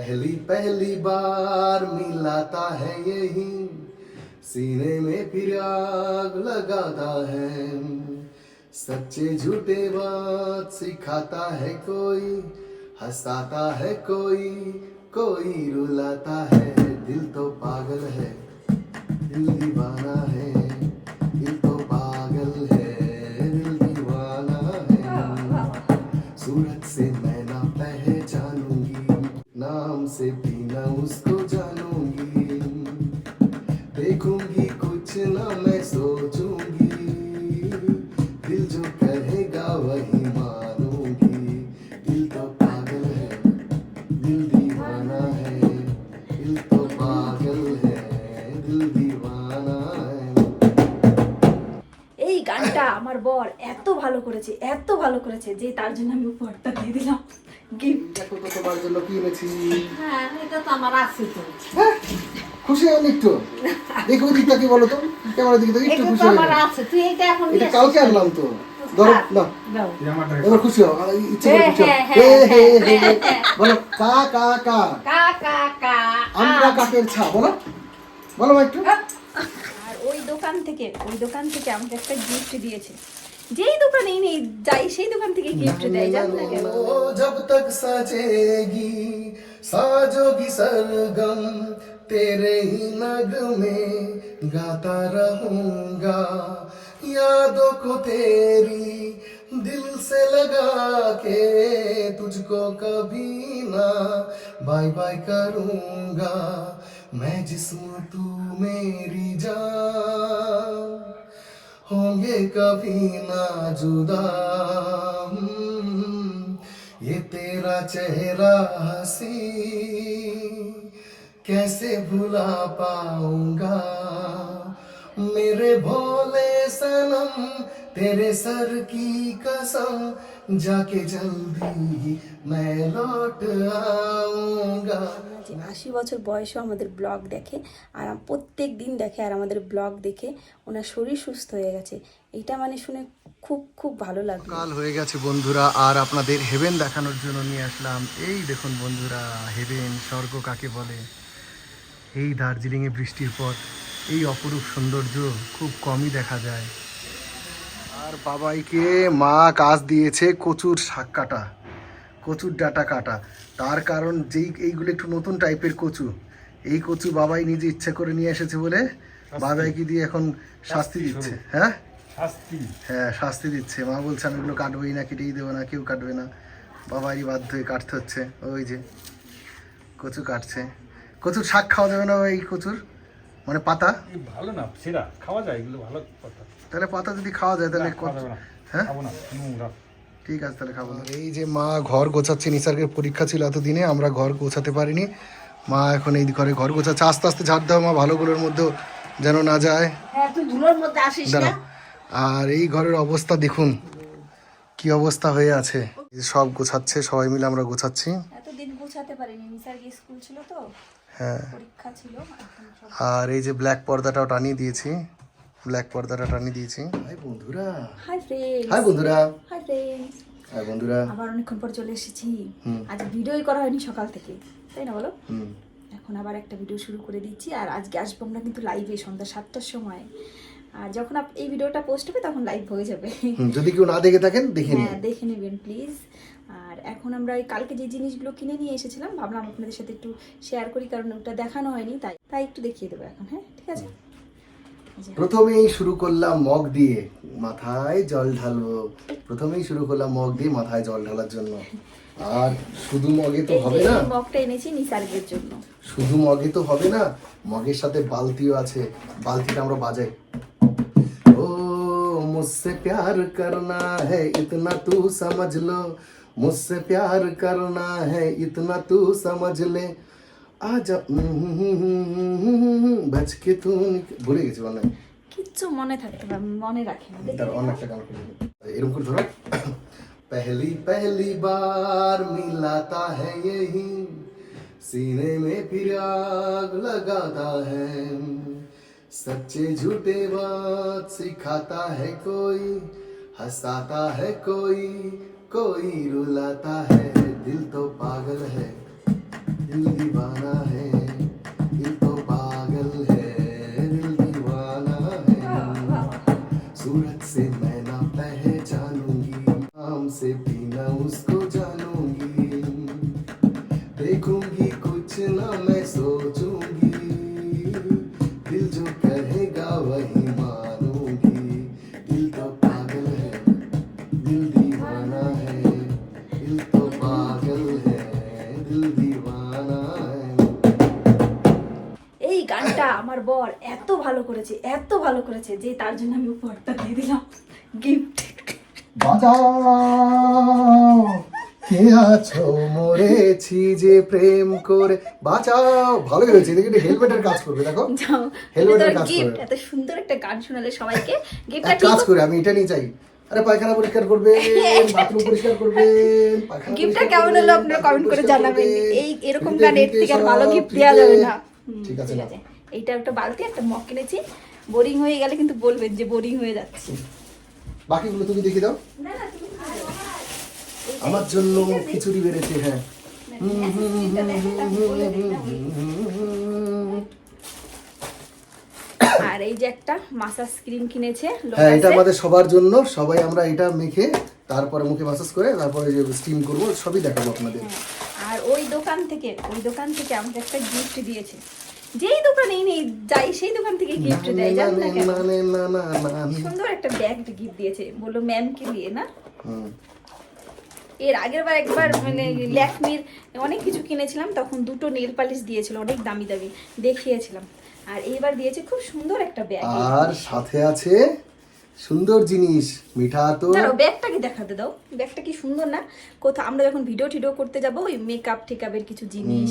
पहली पहली बार मिलाता है यही। सीने में फिर आग लगाता है। सच्चे झूठे बात सिखाता है कोई, हंसाता है कोई कोई रुलाता है। दिल तो पागल है, दिल दीवाना है। से भी ना उसको जानूंगी देखूंगी कुछ ना मैं सोचूंगी दिल जो कहेगा वही मानूंगी दिल तो पागल है दिल दीवाना है दिल तो पागल है दिल दीवाना है এই গানটা আমার বর এত ভালো করেছে এত ভালো করেছে যে তার জন্য আমি উপহারটা দিয়ে দিলাম গিফট দেখো তো তোমার জন্য কি এনেছি? হ্যাঁ এটা তো আমার আছে তো। হ্যাঁ, খুশি হয়নি একটু। দেখো দিকটা কি বলো তো ক্যামেরা দিকে তো একটু খুশি আমার হয়নি আছে তুই এটা এখন এটা কালকে আনলাম তো। ধরো না। এবার খুশি হও আর ইচ্ছে করে হ্যাঁ, খুশি হে হে হে বলো কা কা কা। কা কা কা আমরা কাকের ছা বলো। বলো একটু। আর ওই দোকান থেকে ওই দোকান থেকে আমাকে একটা গিফট দিয়েছে। যেই দোকানেই নেই যাই সেই দোকান থেকে গিফট দেয় জান না কেন ओ, जब तक सजेगी साजोगी सरगम तेरे ही नग में गाता रहूंगा यादों को तेरी दिल से लगा के तुझको कभी ना बाय बाय करूंगा मैं जिस्म तू मेरी जान होंगे कभी ना जुदा। हम्म, ये तेरा चेहरा हँसी कैसे भुला पाऊँगा? मेरे भोले सनम तेरे सर की कसम जाके जल्दी मैं लौट आऊंगा যে আশি বছর বয়সেও আমাদের ব্লগ দেখে আর প্রত্যেক দিন দেখে আর আমাদের ব্লগ দেখে ওনার শরীর সুস্থ হয়ে গেছে এটা মানে শুনে খুব খুব ভালো লাগলো কাল হয়ে গেছে বন্ধুরা আর আপনাদের হেভেন দেখানোর জন্য নিয়ে আসলাম এই দেখুন বন্ধুরা হেভেন স্বর্গ কাকে বলে এই দার্জিলিংয়ে বৃষ্টির পর এই অপরূপ সৌন্দর্য খুব কমই দেখা যায় আর বাবাইকে মা কাজ দিয়েছে কচুর শাক কাটা কচুর ডাটা কাটা। তার কারণ যেই এইগুলো একটু নতুন টাইপের কচু। এই কচু বাবাই নিজে ইচ্ছে করে নিয়ে এসেছে বলে বাবাইকে দিয়ে এখন শাস্তি দিচ্ছে। হ্যাঁ? শাস্তি। হ্যাঁ শাস্তি দিচ্ছে। মা বলছে আমি এগুলো কাটবোই না কেটেই দেবো না কেউ কাটবে না। বাবারই বাধ্য হয়ে কাটতে হচ্ছে। ওই যে কচু কাটছে। কচুর শাক খাওয়া যাবে না এই কচুর? মানে পাতা? ভালো না সেরা। খাওয়া যায় এগুলো ভালো কথা তাহলে পাতা যদি খাওয়া যায় তাহলে হ্যাঁ? খাব না নোংরা ঠিক আছে তাহলে খাব। এই যে মা ঘর গোছাচ্ছে নিসার্গের পরীক্ষা ছিল এতদিনে আমরা ঘর গোছাতে পারিনি। মা এখন এই ঘরে ঘর গোছাচ্ছে আস্তে আস্তে ঝাড় দেওয়া মা ভালোগুলোর মধ্যে যেন না যায়। হ্যাঁ তুই ধুলোর মধ্যে আসিস না? দাঁড়াও। আর এই ঘরের অবস্থা দেখুন কি অবস্থা হয়ে আছে। এই যে সব গোছাচ্ছে সবাই মিলে আমরা গোছাচ্ছি। এতদিন গুছাতে পারিনি নিসার গিয়ে স্কুল ছিল তো হ্যাঁ। আর এই যে ব্ল্যাক পর্দাটাও টানিয়ে দিয়েছি। ব্ল্যাক পর্দাটা টানিয়ে দিয়েছি। হাই বন্ধুরা। হাই ফ্রেন্ডস হাই বন্ধুরা। হাই ফ্রেন্ডস হাই বন্ধুরা। আবার অনেকক্ষণ পর চলে এসেছি। আজ ভিডিওই করা হয়নি সকাল থেকে। তাই না বলো? এখন আবার একটা ভিডিও শুরু করে দিচ্ছি। আর আজকে আসব আমরা কিন্তু লাইভে সন্ধ্যা সাতটার সময়। আর যখন এই ভিডিওটা পোস্ট হবে তখন লাইভ হয়ে যাবে। যদি কেউ না দেখে থাকেন দেখে নিন। হ্যাঁ দেখে নেবেন প্লিজ আর এখন আমরা এই কালকে যে জিনিসগুলো কিনে নিয়ে এসেছিলাম ভাবলাম আপনাদের সাথে একটু শেয়ার করি কারণ ওটা দেখানো হয়নি তাই তাই একটু দেখিয়ে দেবো এখন হ্যাঁ? ঠিক আছে? প্রথমেই শুরু করলাম মগ দিয়ে মাথায় জল ঢালবো। প্রথমেই শুরু করলাম মগ দিয়ে মাথায় জল ঢালার জন্য। আর শুধু মগে তো হবে না। মগটা এনেছি নিসার্গের জন্য। শুধু মগে তো হবে না মগের সাথে বালতিও আছে। বালতিটা আমরা বাজাই। ও মুসে প্যার করনা হ্যাঁ ইতনা তু সমঝ লো। মুসে প্যার করনা হ্যাঁ ইতনা তু সমঝ লে। आजा बच के तू निक- ভুলে গেছি মানে কিচ্ছু মনে থাকতে পারে মনে রাখে না দেখে তার অন্য একটা গান করে দিই। এরকম করে ধরো पहली पहली बार मिलाता है यही सीने में फिर आग लगाता है सच्चे झूठे बात सिखाता है कोई हंसाता है कोई कोई रुलाता है दिल तो पागल है दिल दीवाना है ये तो पागल है दिल दीवाना है सूरत से मैं করেছে যে তার জন্য আমি উপহারটা দিয়ে দিলাম। গিফট বাঁচাও কে আছো? মরেছি যে প্রেম করে। বাঁচাও ভালোই হয়েছে দেখি হেলমেটের কাজ করবে দেখো। যাও Helmet কাজ গিফট করে। এত সুন্দর একটা গান শোনালে সবাইকে। গিফটটা কাজ করে আমি এটা নিয়ে চাই আরে পায়খানা পরিষ্কার করবেন বাথরুম পরিষ্কার পায়খানা গিফটটা কেমন হলো আপনারা কমেন্ট করে জানাবেন। এই এরকম গান এর থেকে আর ভালো গিফট। দেওয়া যাবে না। ঠিক আছে আছে। এইটা একটা বালতি একটা মগ কিনেছি। বোরিং হয়ে গেলে কিন্তু বলবেন যে বোরিং হয়ে যাচ্ছে। বাকিগুলো তুমি দেখে দাও। আমার জন্য খিচুড়ি বেড়েছে হ্যাঁ। আর এই যে একটা মাসাজ ক্রিম কিনেছে হ্যাঁ এটা আমাদের সবার জন্য। সবাই আমরা এটা মেখে তারপরে মুখে মাসাজ করে তারপরে যে স্টিম করব সবই দেখাবো আপনাদের। হ্যাঁ, আর ওই দোকান থেকে ওই দোকান থেকে আমাকে একটা গিফট দিয়েছে। যেই দোকানেই নেই যাই সেই দোকান থেকে গিফট দেয় জান না কেন। না সুন্দর একটা ব্যাগ গিফট দিয়েছে বলল ম্যাম কে দিয়ে না? হুম। এর আগের বার একবার মানে ল্যাকমির অনেক কিছু কিনেছিলাম তখন দুটো নেল পালিশ দিয়েছিল অনেক দামি দামি দেখিয়েছিলাম। আর এইবার দিয়েছে খুব সুন্দর একটা ব্যাগ আর সাথে আছে সুন্দর জিনিস মিঠা তো দাঁড়াও ব্যাগটাকে দেখাতে দাও। ব্যাগটা কি সুন্দর না? কোথাও আমরা যখন ভিডিও টিডিও করতে যাব ওই মেকআপ টেকআপের কিছু জিনিস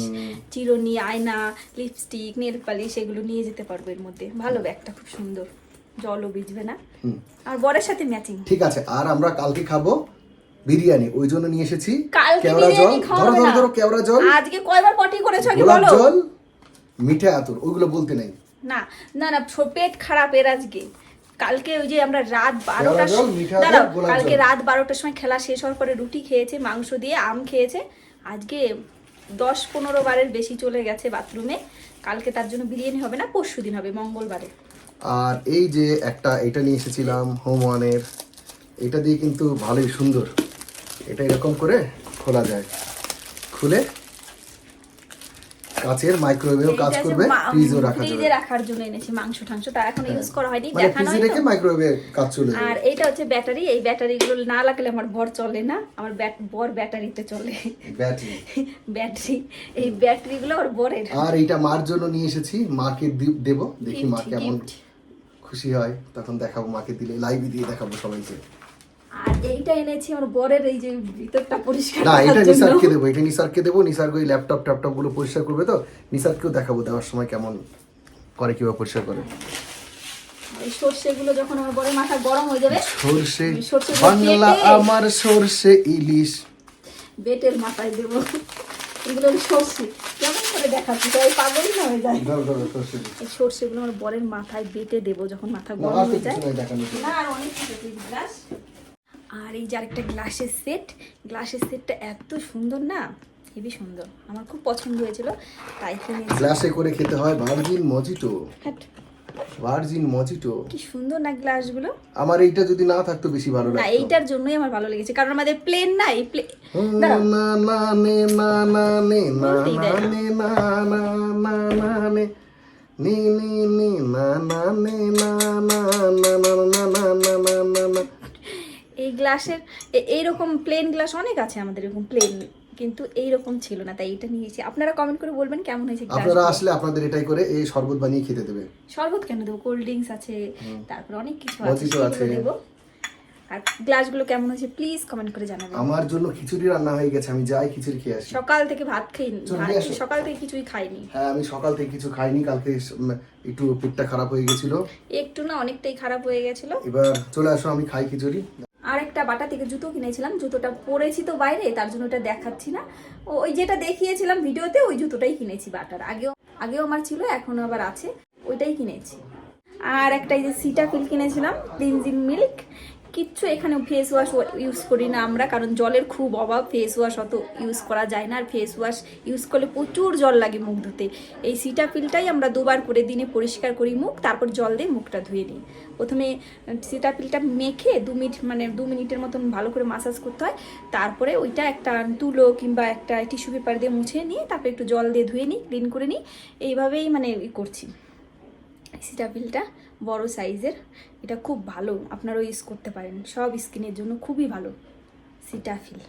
চিরুনি আয়না লিপস্টিক নেল পালিশ এগুলো নিয়ে যেতে পারব এর মধ্যে। ভালো ব্যাগটা খুব সুন্দর। জলও ভিজবে না। আর বরের সাথে ম্যাচিং ঠিক আছে আর আমরা কালকে খাব বিরিয়ানি ওই জন্য নিয়ে এসেছি কেওড়া জল। ধরো ধরো ধরো কেওড়া জল। আজকে কয়বার পটি করেছ আগে বলো? জল মিঠা আতর ওগুলো বলতে নেই। না না না পেট খারাপ এর আজকে। কালকে ওই যে আমরা রাত বারোটার দাঁড়াও কালকে রাত বারোটার সময় খেলা শেষ হওয়ার পরে রুটি খেয়েছে মাংস দিয়ে আম খেয়েছে। আজকে দশ পনেরো বারের বেশি চলে গেছে বাথরুমে। কালকে তার জন্য বিরিয়ানি হবে না পরশু দিন হবে মঙ্গলবারে। আর এই যে একটা এটা নিয়ে এসেছিলাম হোম ওয়ানের এটা দিয়ে কিন্তু ভালোই সুন্দর। এটা এরকম করে খোলা যায়। খুলে কাচের মাইক্রোওয়েভেও কাজ করবে হচ্ছে মা- ফ্রিজও রাখা ফ্রিজে রাখার জন্য এনেছি মাংস টাংস তা এখন ইউজ করা হয়নি মানে দেখানো ফ্রিজে রেখে মাইক্রোওয়েভে কাজ চলে আর এইটা হচ্ছে ব্যাটারি এই ব্যাটারিগুলো না লাগলে আমার বর চলে না আমার ব্যাট- বর ব্যাটারিতে চলে। ব্যাটারি। ব্যাটারি এই ব্যাটারিগুলো ওর বরের। আর এটা মার জন্য নিয়ে এসেছি মাকে দেবো দেখি মা কেমন খুশি হয় তখন দেখাবো মাকে দিলে লাইভে দিয়ে দেখাবো সবাইকে। আর এইটা এনেছি আমার বরের এই যে ভিতরটা পরিষ্কার না এটা নিসারকে দেবো এটা নিসারকে দেবো নিসার ওই ল্যাপটপ ট্যাপটপগুলো পরিষ্কার করবে তো নিসারকেও দেখাবো দেওয়ার সময় কেমন করে কীভাবে পরিষ্কার করে। সর্ষেগুলো যখন আমার বরের মাথা গরম হয়ে যাবে সর্ষে বাংলা আমার সর্ষে ইলিশ। বেটের মাথায় দেবো। এগুলো সর্ষে। কেমন করে দেখাচ্ছি পাগলই না হয়ে যায়। এই সর্ষেগুলো আমার বরের মাথায় বেটে দেবো যখন মাথা গরম হয়ে যায়। না আর অনেক কিছু গ্লাস আর এই যে আরেকটা গ্লাসের সেট গ্লাসের সেটটা এত সুন্দর না হেবি সুন্দর আমার খুব পছন্দ হয়েছিল তাই কিনেছি গ্লাসে করে খেতে হয় ভার্জিন মজিটো ভার্জিন মজিটো কি সুন্দর না গ্লাসগুলো আমার এইটা যদি না থাকতো বেশি ভালো লাগতো না এইটার জন্যই আমার ভালো লেগেছে কারণ আমাদের প্লেন না এই প্লে হুম, দাঁড়াও। না না নে না না নে না। নে না না না না নে নি নি নি না না নে না না না না না না না না না না এই গ্লাসের এইরকম প্লেন গ্লাস অনেক আছে আমাদের এরকম প্লেন কিন্তু এইরকম ছিল না তাই এটা নিয়েছি। আপনারা কমেন্ট করে বলবেন কেমন হয়েছে আপনারা আসলে আপনাদের এটাই করে এই শরবত বানিয়ে খেতে দেবে। শরবত কেন দেবো? কোল্ড ড্রিঙ্কস আছে তারপর অনেক কিছু আছে সেগুলো। দেবো। আর গ্লাসগুলো কেমন হয়েছে প্লিজ কমেন্ট করে জানাবেন। আমার জন্য খিচুড়ি রান্না হয়ে গেছে আমি যাই খিচুড়ি খেয়ে আসি। সকাল থেকে ভাত ভাত সকাল থেকে কিছুই খাইনি। হ্যাঁ আমি সকাল থেকে কিছু খাইনি কালকে একটু পেটটা খারাপ হয়ে গেছিল। একটু না অনেকটাই খারাপ হয়ে গেছিল। এবার চলে আসো আমি খাই খিচুড়ি। আর একটা বাটা থেকে জুতো কিনেছিলাম, জুতোটা পরেছি তো বাইরে, তার জন্য ওটা দেখাচ্ছি না। ওই যেটা দেখিয়েছিলাম ভিডিওতে, ওই জুতোটাই কিনেছি বাটার। আগেও আগেও আমার ছিল, এখনও আবার আছে, ওইটাই কিনেছি। আর একটা এই যে সিটা ফিল কিনেছিলাম ক্লিনজিং মিল্ক কিচ্ছু এখানে ফেস ওয়াশ ইউজ করি না আমরা, কারণ জলের খুব অভাব ফেস ওয়াশ অত ইউজ করা যায় না। আর ফেস ওয়াশ ইউজ করলে প্রচুর জল লাগে মুখ ধুতে। এই সিটাপিলটাই আমরা দুবার করে দিনে পরিষ্কার করি মুখ, তারপর জল দিয়ে মুখটা ধুয়ে নিই। প্রথমে সিটাপিলটা মেখে দু মিনিট মানে দু মিনিটের মতন ভালো করে মাসাজ করতে হয়। তারপরে ওইটা একটা তুলো কিংবা একটা টিস্যু পেপার দিয়ে মুছে নিয়ে তারপরে একটু জল দিয়ে ধুয়ে নিই ক্লিন করে নিই। এইভাবেই মানে করছি। সিটাপিলটা বড় সাইজের। এটা খুব ভালো আপনারাও ইউজ করতে পারেন। সব স্কিনের জন্য খুবই ভালো সিটাফিল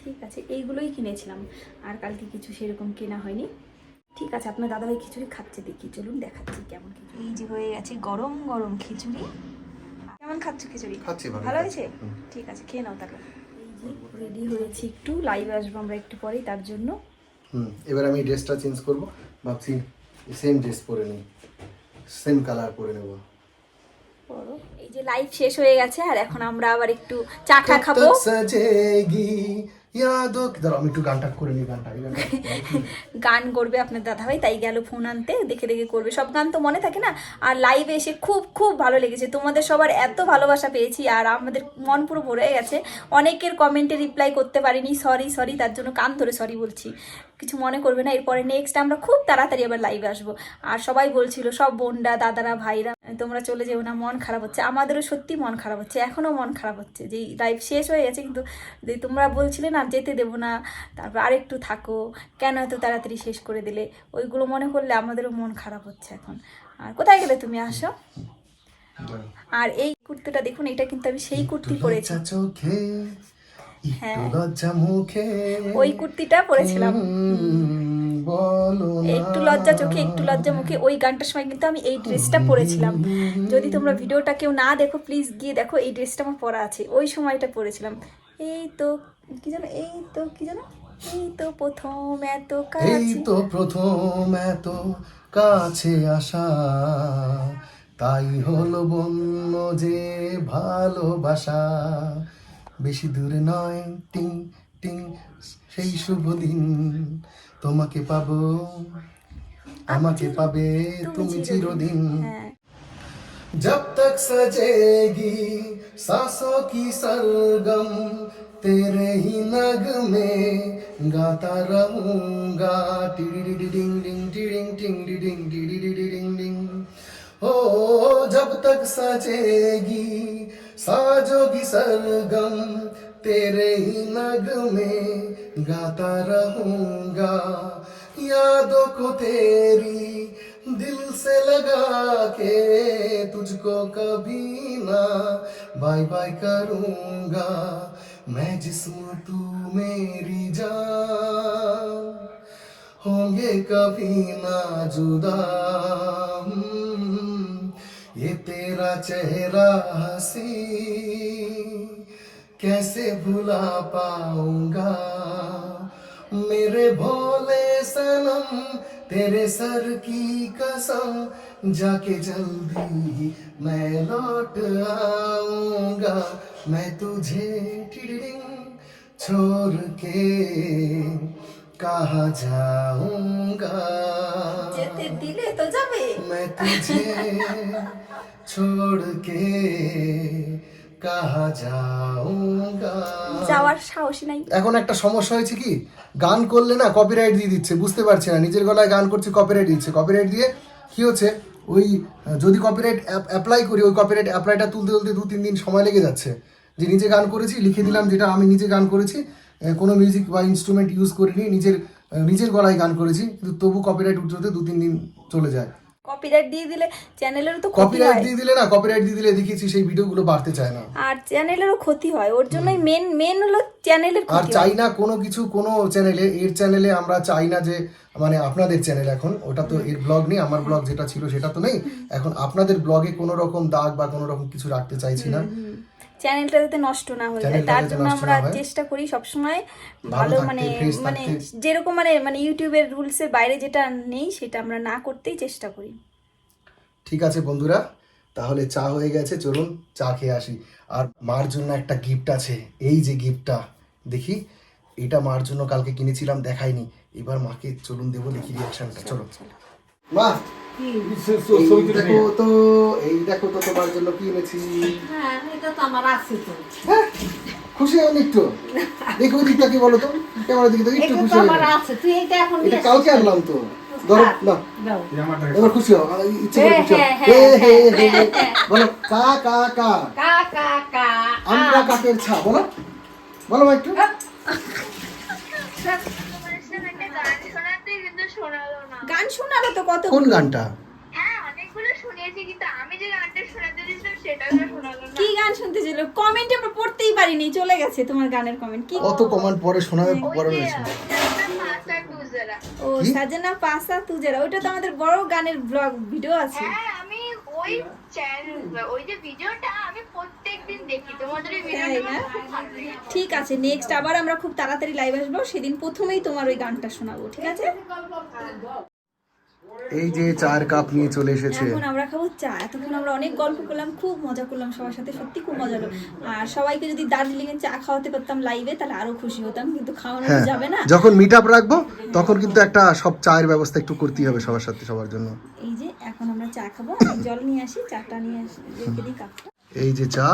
ঠিক আছে এইগুলোই কিনেছিলাম। আর কালকে কিছু সেরকম কেনা হয়নি। ঠিক আছে আপনার দাদাভাই খিচুড়ি খাচ্ছে দেখি চলুন দেখাচ্ছি কেমন খিচুড়ি। এই যে হয়ে গেছে গরম গরম খিচুড়ি। কেমন খাচ্ছ খিচুড়ি? খাচ্ছি ভালো। ভালো হয়েছে? ঠিক আছে খেয়ে নাও তাহলে। এই যে রেডি হয়েছি একটু লাইভ আসব আমরা একটু পরেই তার জন্য। হুম এবার আমি ড্রেসটা চেঞ্জ করব। ভাবছি সেম ড্রেস পরে নিই সেম কালার পরে নেব। এই যে লাইভ শেষ হয়ে গেছে আর এখন আমরা আবার একটু চা খা খাব গান করবে আপনার দাদাভাই, তাই গেল ফোন আনতে, দেখে দেখে করবে। সব গান তো মনে থাকে না? আর লাইভে এসে খুব খুব ভালো লেগেছে। তোমাদের সবার এত ভালোবাসা পেয়েছি, আর আমাদের মন পুরো ভরে গেছে। অনেকের কমেন্টে রিপ্লাই করতে পারিনি সরি সরি তার জন্য কান ধরে সরি বলছি। কিছু মনে করবে না, এরপরে নেক্সট আমরা খুব তাড়াতাড়ি আবার লাইভে আসব। আর সবাই বলছিল, সব বোনরা, দাদারা, ভাইরা, তোমরা চলে যেও না, মন খারাপ হচ্ছে। আমাদেরও সত্যি মন খারাপ হচ্ছে, এখনও মন খারাপ হচ্ছে। যে লাইভ শেষ হয়ে গেছে, কিন্তু যে তোমরা বলছিলে না যেতে দেবো না। তারপর আরেকটু থাকো। কেন এত তাড়াতাড়ি শেষ করে দিলে? ওইগুলো মনে করলে আমাদেরও মন খারাপ হচ্ছে এখন। আর কোথায় গেলে তুমি? আসো। আর এই কুর্তিটা দেখুন এটা কিন্তু আমি সেই কুর্তি পরেছি। হ্যাঁ। ওই কুর্তিটা পরেছিলাম। একটু লজ্জা চোখে একটু লজ্জা মুখে। ওই গানটার সময় কিন্তু আমি এই ড্রেসটা পরেছিলাম। যদি তোমরা ভিডিওটা কেউ না দেখো প্লিজ গিয়ে দেখো এই ড্রেসটা আমার পরা আছে। ওই সময়টা পরেছিলাম। এই তো কি জানো এই তো কি জানো এই তো প্রথম এত এই কাছে তো প্রথম এত কাছে আসা তাই হলো বন্য যে ভালোবাসা বেশি দূরে নয় টিং টিং সেই শুভ দিন তোমাকে পাবো আমাকে পাবে তুমি চিরদিন হ্যাঁ जब तक सजेगी सांसों की सरगम तेरे ही नग में गाता रहूँगा। डिंग टिडिंग टिंग डिडिंग टिडिडिडिडिंग डिंग ओ जब तक सजेगी साजोगी सरगम तेरे ही नग में गाता रहूँगा यादों को तेरी दिल से लगा के तुझको कभी ना बाय बाय करूँगा मैं जिस्म तू मेरी जान होंगे कभी ना जुदा। हम्म, ये तेरा चेहरा हँसी कैसे भुला पाऊँगा? मेरे भोले सनम तेरे सर की कसम जाके जल्दी मैं लौट आऊँगा। मैं तुझे टिडिडिंग छोड़ के कहा जाऊंगा যেতে দিলে তো যাবে मैं तुझे छोड़ के कहा जाऊंगा যাওয়ার সাহসী নাই এখন একটা সমস্যা হয়েছে কি গান করলে না কপিরাইট দিয়ে দিচ্ছে বুঝতে পারছি না নিজের গলায় গান করছি কপিরাইট দিচ্ছে কপিরাইট দিয়ে কি হচ্ছে ওই আহ, যদি কপিরাইট অ্যাপ্লাই করি ওই কপিরাইট অ্যাপ্লাইটা তুলতে তুলতে দু তিন দিন সময় লেগে যাচ্ছে যে নিজে গান করেছি লিখে দিলাম যেটা আমি নিজে গান করেছি। কোনো মিউজিক বা ইনস্ট্রুমেন্ট ইউজ করিনি নিজের নিজের গলায় গান করেছি কিন্তু তবু কপিরাইট উঠতে দু তিন দিন চলে যায়। কপিরাইট দিয়ে দিলে চ্যানেলেরও তো কপিরাইট দিয়ে দিলে না কপিরাইট দিয়ে দিলে দেখিয়েছি সেই ভিডিওগুলো বাড়তে চায় না। আর চ্যানেলেরও ক্ষতি হয় ওর জন্যই মেন মেন হলো চ্যানেলের আর ক্ষতি। চাই না কোনো কিছু কোনো চ্যানেলে এর চ্যানেলে আমরা চাই না যে মানে আপনাদের চ্যানেল এখন ওটা তো এর ব্লগ নেই আমার ব্লগ যেটা ছিল সেটা তো নেই। এখন আপনাদের ব্লগে কোনো রকম দাগ বা কোনো রকম কিছু রাখতে চাইছি না। চ্যানেলটা যাতে নষ্ট না হয়ে যায়। তার জন্য আমরা চেষ্টা করি সবসময় ভালো ভালো মানে মানে যেরকম মানে মানে ইউটিউবের রুলসের বাইরে যেটা নেই সেটা আমরা না করতেই চেষ্টা করি। ঠিক আছে বন্ধুরা তাহলে চা হয়ে গেছে চলুন চা খেয়ে আসি। আর মার জন্য একটা গিফট আছে এই যে গিফটটা দেখি। এটা মার জন্য কালকে কিনেছিলাম দেখাইনি। এবার মাকে চলুন দেবো দেখি রিয়াকশনটা চলো। মা কি? দেখো তো এই দেখো তো তোমার জন্য কি এনেছি। হ্যাঁ এটা তো আমার আছে তো। হ্যাঁ, খুশি হন একটু? দেখো দিকটা কি বলো তো? ক্যামেরা দিকে একটু খুশি হয়ে এটা কালকে। আনলাম ধরো না। এবার খুশি হও ইচ্ছে করে হ্যাঁ, খুশি হ্যাঁ, হে হে হ্যাঁ, হে হে। বলো কা কা কা। কা কা কা আমরা কাকের ছা বলো। বলো একটু তোমার সাথে একটা গান শোনাতে কিন্তু শোনালো না। গান শোনালো তো কত কোন গানটা? হ্যাঁ অনেকগুলো শুনিয়েছি কিন্তু আমি যে গানটা শোনাতে দিয়েছিলাম সেটাও শোনালো না। কি গান শুনতে ছিল? কমেন্টে আমরা পড়তেই পারিনি চলে গেছে তোমার গানের কমেন্ট কি কত কমান্ড পরে শোনাবে পরে ওই যে রয়েছে জান্নাত মাস্টার টুজারা ও? সাজানা পাসা তুজেরা ওইটা তো আমাদের বড় গানের ব্লগ ভিডিও আছে। হ্যাঁ আমি ওই চ্যানেল ওই যে ভিডিওটা ঠিক আছে নেক্সট আবার আমরা খুব তাড়াতাড়ি লাইভ আসব। সেদিন প্রথমেই তোমার ওই গানটা শোনাবো ঠিক আছে? এই যে চার কাপ নিয়ে চলে এসেছে। এখন আমরা খাব চা। এতক্ষণ আমরা অনেক গল্প করলাম খুব মজা করলাম সবার সাথে সত্যি খুব মজা হলো। আর সবাইকে যদি দার্জিলিং এর চা খাওয়াতে পারতাম লাইভে তাহলে আরও খুশি হতাম কিন্তু খাওয়ানো হ্যাঁ যাবে না। যখন মিট আপ রাখব তখন কিন্তু একটা সব চায়ের ব্যবস্থা একটু করতেই হবে সবার সাথে সবার জন্য। এই যে এখন আমরা চা খাব আমি জল নিয়ে আসি চাটা নিয়ে আসি রেখে দিই কাপটা। এই যে চা।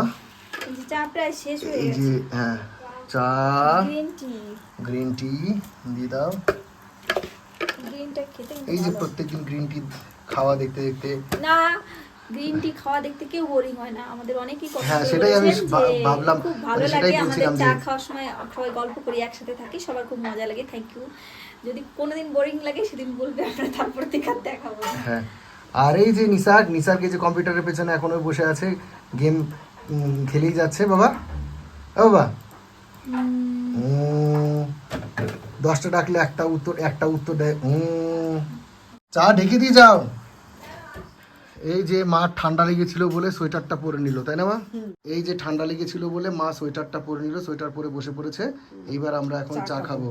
এই যে চা প্রায় শেষ হয়ে এই যে হ্যাঁ চা। Green tea. গ্রিন টি দিয়ে দাও। গ্রিনটা খেতে এই যে প্রত্যেকদিন গ্রিন টি খাওয়া দেখতে দেখতে না গ্রিন টি খাওয়া দেখতে কেউ বোরিং হয় না। আমাদের অনেকেই কথা হ্যাঁ, সেটাই আমি ভাবলাম, খুব মানে ভালো লাগে। আমাদের চা খাওয়ার সময় সবাই গল্প করি একসাথে থাকি সবার খুব মজা লাগে। থ্যাংক ইউ যদি কোনোদিন বোরিং লাগে সেদিন বলবে আমরা তারপর থেকে না। হ্যাঁ। আর এই যে নিসার নিসারকে যে কম্পিউটারের পেছনে এখনও বসে আছে গেম খেলেই যাচ্ছে বাবা। ও বাবা। দশটা ডাকলে একটা উত্তর একটা উত্তর দেয়। চা ঢেকে দিয়ে যাও। এই যে মা ঠান্ডা লেগেছিল বলে সোয়েটারটা পরে নিল তাই না মা? এই যে ঠান্ডা লেগেছিল বলে মা সোয়েটারটা পরে নিল সোয়েটার পরে বসে পড়েছে। এইবার আমরা এখন চা খাব।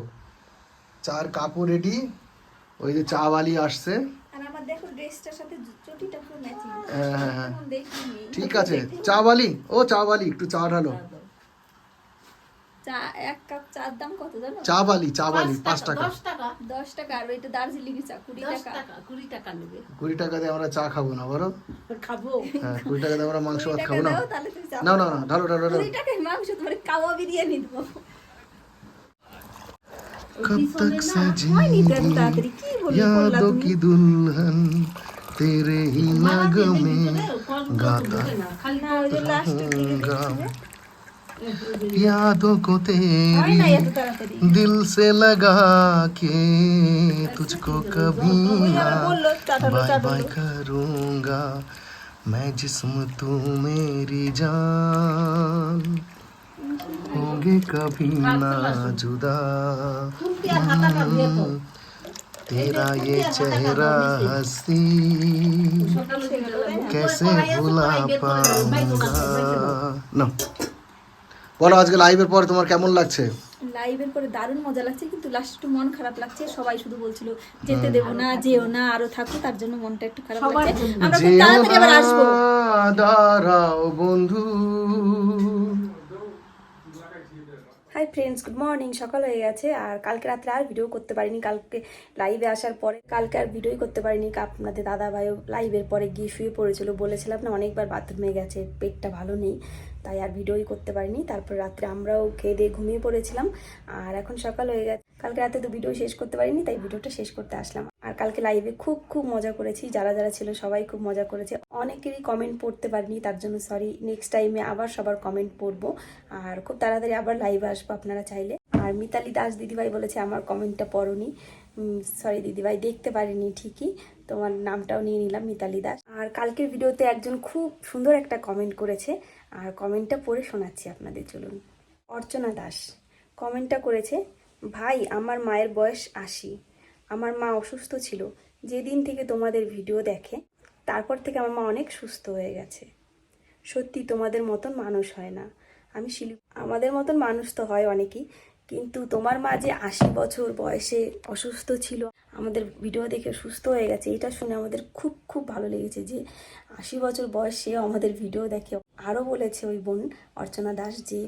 চার কাপও রেডি ওই যে চা বালি আসছে। আমার দেখো ড্রেসটার সাথে চটিটা পুরো ম্যাচিং হ্যাঁ হ্যাঁ হ্যাঁ। ঠিক আছে চা বালি? ও চা বালি একটু চা ঢালো। চা এক কাপ চার দাম কত জানো? চা বালি চা বালি পাঁচ টাকা দশ টাকা। দশ টাকা আর ওইটা দার্জিলিং চা কুড়ি টাকা। টাকা কুড়ি টাকা নেবে। কুড়ি টাকা দিয়ে আমরা চা খাব না বলো? খাব। হ্যাঁ কুড়ি টাকা দিয়ে আমরা মাংস ভাত খাব না? না না না ঢালো ঢালো ঢালো। কুড়ি টাকায় মাংস তোমার কাওয়া বিরিয়ানি দেবো। कब तक सजी यादों की दुल्हन तेरे ही नाग में गाता रहूँगा। यादों को तेरी दिल से लगा के तुझको कभी बाय बाय करूँगा मैं जिस्म तू मेरी जान। होंगे कभी ना जुदा কুন্তিয়া খাতাটা দিয়ে তো तेरा ये चेहरा हंसी कैसे भुला पाऊंगा না বলো আজকে লাইভের পর তোমার কেমন লাগছে লাইভের পরে দারুণ মজা লাগছে কিন্তু লাস্ট একটু মন খারাপ লাগছে সবাই শুধু বলছিল যেতে দেবো না যেও না আরো থাকো তার জন্য মনটা একটু খারাপ সবার লাগছে জন্য। আমরা খুব যেও তাড়াতাড়ি আবার আসবো না, দাঁড়াও বন্ধু হাই ফ্রেন্ডস গুড মর্নিং সকাল হয়ে গেছে আর কালকে রাত্রে আর ভিডিও করতে পারিনি। কালকে লাইভে আসার পরে, কালকে আর ভিডিওই করতে পারিনি। আপনাদের দাদা ভাইও লাইভের পরে গিয়ে শুয়ে পড়েছিল। বলেছিলাম না, অনেকবার বাথরুমে গেছে, পেটটা ভালো নেই, তাই আর ভিডিওই করতে পারিনি। তারপর রাত্রে আমরাও খেয়ে দিয়ে ঘুমিয়ে পড়েছিলাম। আর এখন সকাল হয়ে গেছে। কালকে রাতে তো ভিডিও শেষ করতে পারিনি, তাই ভিডিওটা শেষ করতে আসলাম। আর কালকে লাইভে খুব খুব মজা করেছি, যারা যারা ছিল সবাই খুব মজা করেছে। অনেকেরই কমেন্ট পড়তে পারিনি, তার জন্য সরি নেক্সট টাইমে আবার সবার কমেন্ট পড়ব। আর খুব তাড়াতাড়ি আবার লাইভে আসব আপনারা চাইলে। আর মিতালি দাস দিদিভাই বলেছে, আমার কমেন্টটা পড়নি। সরি দিদিভাই, দেখতে পারিনি ঠিকই। তোমার নামটাও নিয়ে নিলাম, মিতালি দাস। আর কালকের ভিডিওতে একজন খুব সুন্দর একটা কমেন্ট করেছে। আর কমেন্টটা পড়ে শোনাচ্ছি আপনাদের, চলুন। অর্চনা দাস কমেন্টটা করেছে ভাই, আমার মায়ের বয়স আশি। আমার মা অসুস্থ ছিল। যেদিন থেকে তোমাদের ভিডিও দেখে, তারপর থেকে আমার মা অনেক সুস্থ হয়ে গেছে। সত্যি, তোমাদের মতন মানুষ হয় না। আমি শিলি আমাদের মতন মানুষ তো হয় অনেকেই, কিন্তু তোমার মা যে আশি বছর বয়সে অসুস্থ ছিল, আমাদের ভিডিও দেখে সুস্থ হয়ে গেছে, এটা শুনে আমাদের খুব খুব ভালো লেগেছে যে আশি বছর বয়সে আমাদের ভিডিও দেখে। আরও বলেছে ওই বোন অর্চনা দাস যে,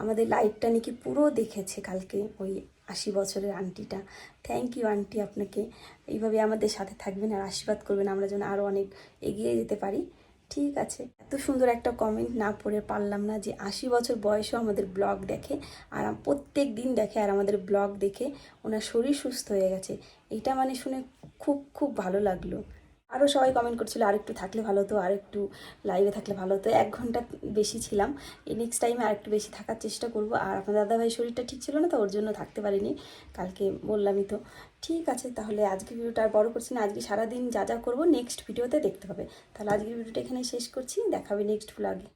আমাদের লাইভটা নাকি পুরো দেখেছে কালকে ওই আশি বছরের আন্টিটা। থ্যাংক ইউ আন্টি, আপনাকে এইভাবে আমাদের সাথে থাকবেন আর আশীর্বাদ করবেন, আমরা যেন আরও অনেক এগিয়ে যেতে পারি। ঠিক আছে? এত সুন্দর একটা কমেন্ট না পড়ে পারলাম না যে আশি বছর বয়সেও আমাদের ব্লগ দেখে, আর প্রত্যেক দিন দেখে আর আমাদের ব্লগ দেখে ওনার শরীর সুস্থ হয়ে গেছে। এটা মানে শুনে খুব খুব ভালো লাগল। আরও সবাই কমেন্ট করছিল, আরেকটু থাকলে ভালো হতো, আরেকটু লাইভে থাকলে ভালো হতো। এক ঘণ্টা বেশি ছিলাম। এই নেক্সট টাইমে আরেকটু বেশি থাকার চেষ্টা করব। আর আপনার দাদাভাই শরীরটা ঠিক ছিল না তো, ওর জন্য থাকতে পারিনি। কালকে বললামই তো। ঠিক আছে, তাহলে আজকে ভিডিওটা আর বড়ো করছি না। আজকে সারাদিন যা যা করব নেক্সট ভিডিওতে দেখতে হবে। তাহলে আজকের ভিডিওটা এখানে শেষ করছি। দেখাবে নেক্সট ব্লগে